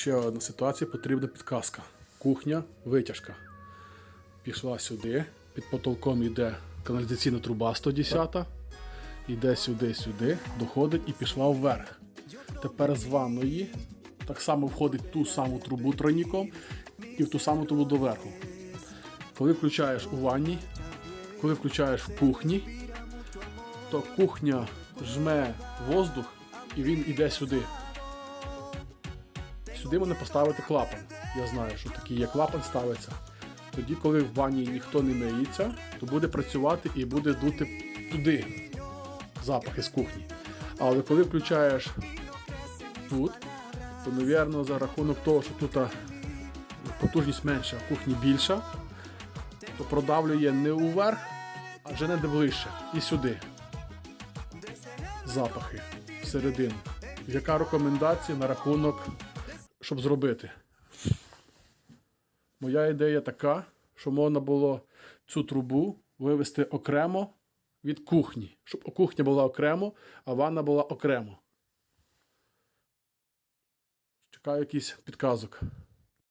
ще одна ситуація, потрібна підказка. Кухня, витяжка. Пішла сюди, під потолком йде каналізаційна труба 110, йде сюди, сюди, доходить і пішла вверх. Тепер з ванної так само входить ту саму трубу тройником і в ту саму трубу доверху. Коли включаєш у ванні, коли включаєш в кухні, то кухня жме воздух і він іде сюди. Сюди можна поставити клапан. Я знаю, що такий є клапан ставиться. Тоді, коли в ванні ніхто не миється, то буде працювати і буде дути туди запахи з кухні. Але коли включаєш тут, то, мабуть, за рахунок того, що тут потужність менша, а кухні більша, то продавлює не уверх, а вже не ближче. І сюди. Запахи всередину. Яка рекомендація на рахунок, щоб зробити? Моя ідея така, що можна було цю трубу вивести окремо від кухні, щоб кухня була окремо, а ванна була окремо. Чекаю якийсь підказок.